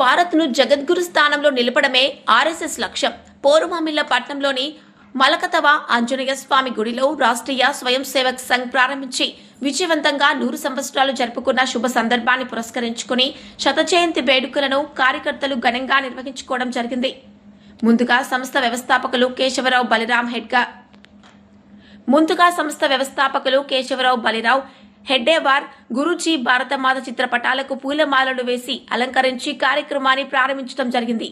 భారత్ను జగద్గురు స్థానంలో నిలపడమే ఆర్ఎస్ఎస్ లక్ష్యం. పోరుమామిళ్ళ పట్నంలోని మలకతవ ఆంజనేయ స్వామి గుడిలో రాష్ట్రీయ స్వయం సేవక్ సంఘ్ ప్రారంభించి విజయవంతంగా నూరు సంవత్సరాలు జరుపుకున్న శుభ సందర్భాన్ని పురస్కరించుకుని శతజయంతి వేడుకలను కార్యకర్తలు ఘనంగా నిర్వహించుకోవడం జరిగింది. ముందుగా సంస్థ వ్యవస్థాపకులు కేశవరావు బలిరామ్ హెడ్గా ముందుగా సంస్థ వ్యవస్థాపకులు కేశవరావు బలిరావు హెడ్డేవార్ గురూజీ భారతమాత చిత్రపటాలకు పూలమాలలు వేసి అలంకరించి కార్యక్రమాన్ని ప్రారంభించడం జరిగింది.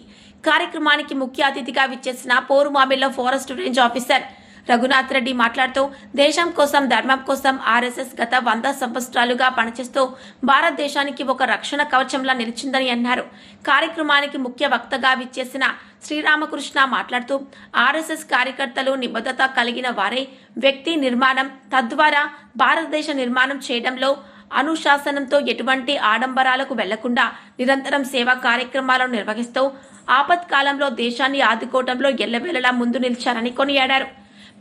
కార్యక్రమానికి ముఖ్య అతిథిగా విచ్చేసిన Porumamilla forest range officer Raghunath Reddy మాట్లాడుతూ దేశం కోసం ధర్మం కోసం ఆర్ఎస్ఎస్ గత వంద సంవత్సరాలుగా పనిచేస్తూ భారతదేశానికి ఒక రక్షణ కవచంలా నిలిచిందని అన్నారు. కార్యక్రమానికి ముఖ్య వక్తగా విచ్చేసిన శ్రీరామకృష్ణ మాట్లాడుతూ ఆర్ఎస్ఎస్ కార్యకర్తలు నిబద్ధత కలిగిన వారే వ్యక్తి నిర్మాణం తద్వారా భారతదేశ నిర్మాణం చేయడంలో అనుశాసనంతో ఎటువంటి ఆడంబరాలకు వెళ్ళకుండా నిరంతరం సేవా కార్యక్రమాలను నిర్వహిస్తూ ఆపత్కాలంలో దేశాన్ని ఆదుకోవడంలో ఎల్లవేళలా ముందు నిలిచారని కొనియాడారు.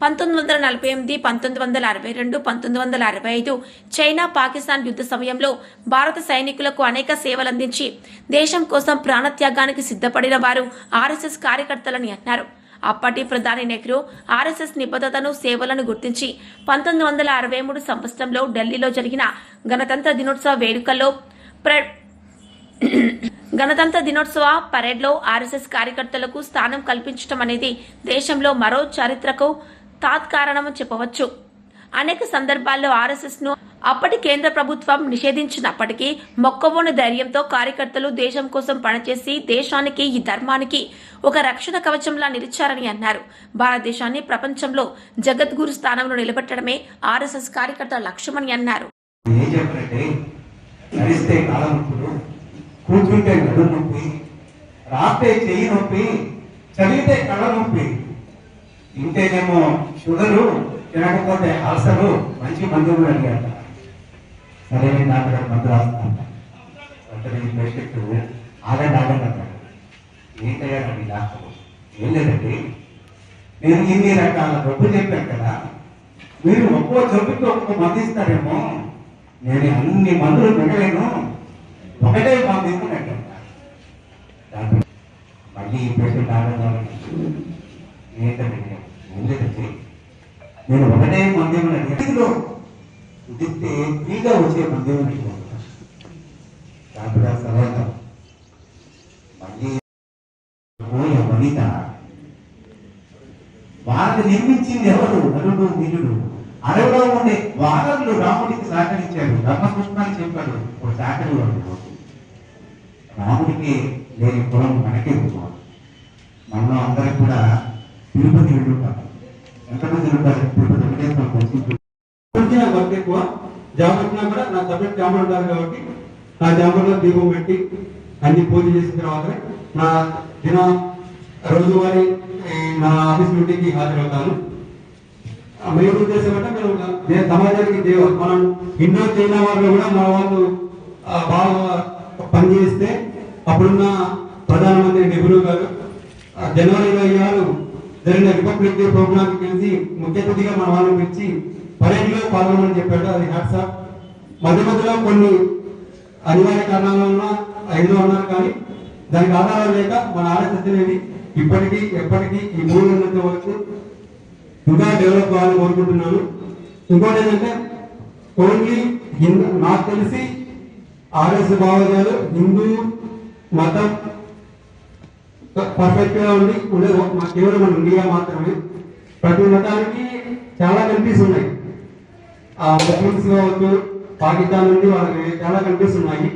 పంతొమ్మిది వందల నలభై ఎనిమిది పంతొమ్మిది వందల అరవై రెండు పంతొమ్మిది వందల అరవై ఐదు చైనా పాకిస్తాన్ యుద్ధ సమయంలో భారత సైనికులకు అనేక సేవలందించి దేశం కోసం ప్రాణత్యాగానికి సిద్ధపడిన వారు ఆర్ఎస్ఎస్ కార్యకర్తలని అన్నారు. అప్పటి ప్రధాని నెహ్రూ ఆర్ఎస్ఎస్ నిబద్ధతను సేవలను గుర్తించి పంతొమ్మిది వందల అరవై మూడు సంవత్సరంలో ఢిల్లీలో జరిగిన గణతంత్ర దినోత్సవ వేడుకల్లో ప్ర గణతంత్ర దినోత్సవ పరేడ్లో ఆర్ఎస్ఎస్ కార్యకర్తలకు స్థానం కల్పించడం అనేది దేశంలో మరో చరిత్రకు తాత్కారణము చెప్పవచ్చు. అనేక సందర్భాల్లో ఆర్ఎస్ఎస్ను అప్పటి కేంద్ర ప్రభుత్వం నిషేధించినప్పటికీ మొక్కవోని ధైర్యంతో కార్యకర్తలు దేశం కోసం పనిచేసి దేశానికి ఈ ధర్మానికి ఒక రక్షణ కవచంలా నిలిచారని అన్నారు. భారతదేశాన్ని ప్రపంచంలో జగద్గురు స్థానంలో నిలబెట్టడమే ఆర్ఎస్ఎస్ కార్యకర్తల లక్ష్యమని అన్నారు. కూర్చుంటే నొప్పి రాస్తే చెయ్యి నొప్పి చదివితే కళ్ళ నొప్పి. తింటేనేమో షుగరు తినకపోతే అసలు మంచి మందులు అడిగాట సరే నాకు మందు రాస్తాను. వెంటనే ఈ పేషెంట్ ఆగండి ఆగండి అన్నాడు ఏంటయ్యా ఈ డాక్టర్? ఏం లేదండి. నేను ఇన్ని రకాల డబ్బు చెప్పాను కదా. మీరు ఒక్కో జబ్బుకి ఒక్కో మంది ఇస్తారేమో. నేను అన్ని మందులు తినలేను ఒకటే మందు ఇస్తున్నట్టు డాక్టర్ మళ్ళీ ఈ పేషెంట్ ఆనందాలని ఏంటంటే ఏం లేదండి నేను ఒకటే మందు ఇవ్వలేదు ఎదిగిలో ఉదిస్తే ఫ్రీగా వచ్చే మందు కాకుండా తర్వాత మళ్ళీ వనిత. వారిని నిర్మించింది ఎవరు? నరుడు నిలుడు అడవిలో ఉండే వారలు రాముడికి సహకరించారు. ధర్మకృష్ణాన్ని చెప్పాడు ఒక శాఖలు రాముడికి లేని కులం మనకే కులం మనలో అందరికి కూడా తిరుపతి వెళ్ళుంటాం జాబ్ పెట్టినా కూడా నా సపరేట్ ఛాంబర్ ఉంటారు కాబట్టి నా ఛాంబర్లో దీపం పెట్టి అన్ని పూజ చేసిన తర్వాతనే నా దిన రోజువారీ నా ఆఫీస్ మీటింగ్కి హాజరవుతాను. ఆ, మెయిన్ ఉద్దేశం అంటే మేము నేను సమాజానికి దేవ మనం ఇండో చైనా వాళ్ళు కూడా మన వాళ్ళు బాగా పనిచేస్తే అప్పుడున్న ప్రధానమంత్రి నెహ్రూ గారు జనవరి ఇరవై ఆరు జరిగిన రిపబ్లిక్ డే ప్రోగ్రామ్ కలిసి ముఖ్య అతిథిగా మన వాళ్ళని పిలిచి పరేడ్లో పాల్గొనమని చెప్పాడు. అది హ్యాట్సాప్ మధ్య మధ్యలో కొన్ని అనివార్య కారణాల వలన ఐదు ఉన్నారు కానీ దానికి ఆధారాలు లేక మన ఆలస్యత అనేది ఇప్పటికీ ఎప్పటికీ ఈ మూడు ఉన్నంత వరకు ఇంకా డెవలప్ కావాలని కోరుకుంటున్నాను. ఇంకోటి ఏంటంటే ఓన్లీ హిందూ నాకు తెలిసి ఆర్ఎస్ భావజాలు హిందూ మతం పర్ఫెక్ట్గా ఉండి ఉండేది కేవలం మన ఇండియా మాత్రమే. ప్రతి మతానికి చాలా కంట్రీస్ ఉన్నాయి. ముస్లిమ్స్ కావచ్చు పాకిస్తాన్ నుండి వాళ్ళకి చాలా కంట్రీస్ ఉన్నాయి.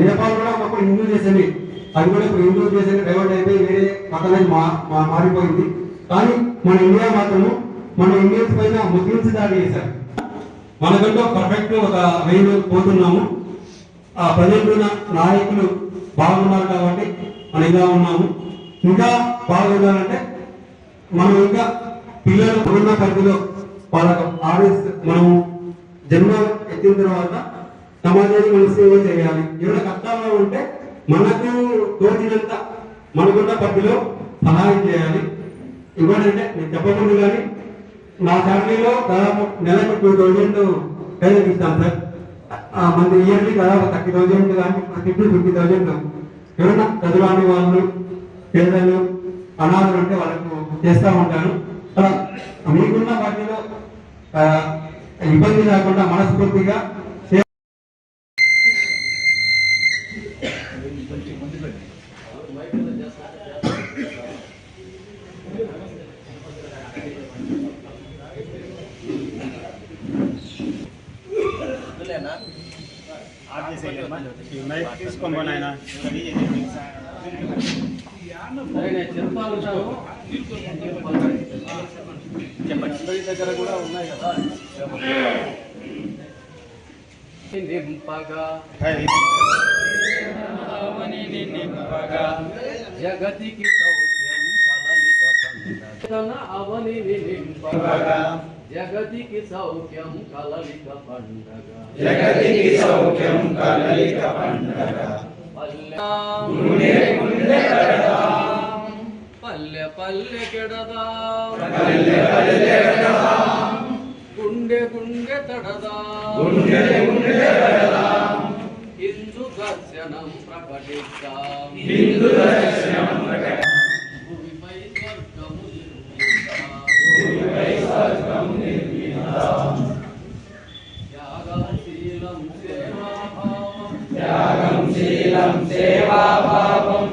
నేపాల్ కూడా ఒకప్పుడు హిందూ దేశమే అది కూడా ఇప్పుడు హిందూ దేశమే డైవర్ట్ అయిపోయి వేరే మతానికి మా మారిపోయింది. కానీ మన ఇండియా మాత్రము మన ఇండియన్స్ పైన ముస్లిమ్స్ దాడి చేశారు. మనకంటూ పర్ఫెక్ట్ ఒక వేలు పోతున్నాము. ఆ ప్రజలు నాయకులు బాగున్నారు కాబట్టి మనం ఇలా ఉన్నాము. ఇంకా బాగుండాలంటే మనం ఇంకా పిల్లలు ఉన్న పరిధిలో వాళ్ళకు ఆర్ఎస్ మనము జన్మ ఎత్తిన తర్వాత సమాజానికి మన సేవ చేయాలి. ఎవరైనా కష్టాల్లో ఉంటే మనకు తోచినంత మనకున్న పరిధిలో సహాయం చేయాలి. ఇంకోటంటే నేను చెప్పకుండా కానీ నా ఫ్యామిలీలో దాదాపు నెలకు టూ థౌజండ్ పేదలకు ఇస్తాను సార్. మన ఇయర్లీ దాదాపు థర్టీ థౌజండ్ కానీ ఫిఫ్టీ ఫిఫ్టీ థౌజండ్ ఎవరైనా చదువురాని వాళ్ళు పేదలు అనాథలు ఉంటే వాళ్ళకు చేస్తూ ఉంటాను మీకున్న వాటిలో ఇబ్బంది లేకుండా మనస్ఫూర్తిగా చే- తీసుకోమని ఆయన దగ్గర కూడా ఉన్నాయి కదా నింపగా జగతికి సౌఖ్యం కలలిక పండుగ అవని నింపగా జగతికి సౌఖ్యం కలలిక పండగ జగతికి సౌఖ్యం కలలిక పండగ పల్లె గుండె కడదా హిందూ దర్శనం ప్రకటిద్దాం. హిందూ దర్శనం స్వర్గము భూమిపై స్వర్గం నిర్మిద్దాం త్యాగశీలం సేవాభావం. త్యాగం శీలం సేవాభావం.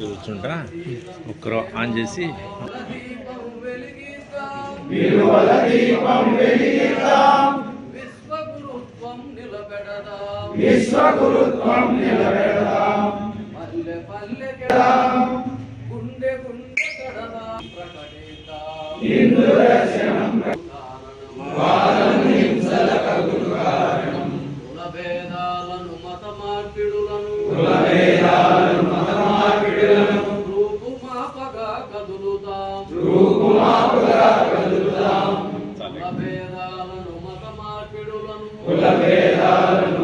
కూర్చుంటా ఒక్కరు ఆన్ చేసి. విశ్వగురుత్వం నిలబెడదాం పల్లె పల్లె గుండె గుండె కడదాం ప్రకటిద్దాం కదులుతాం కుల భేదాలను మత మార్పిడులను కుల భేదాలను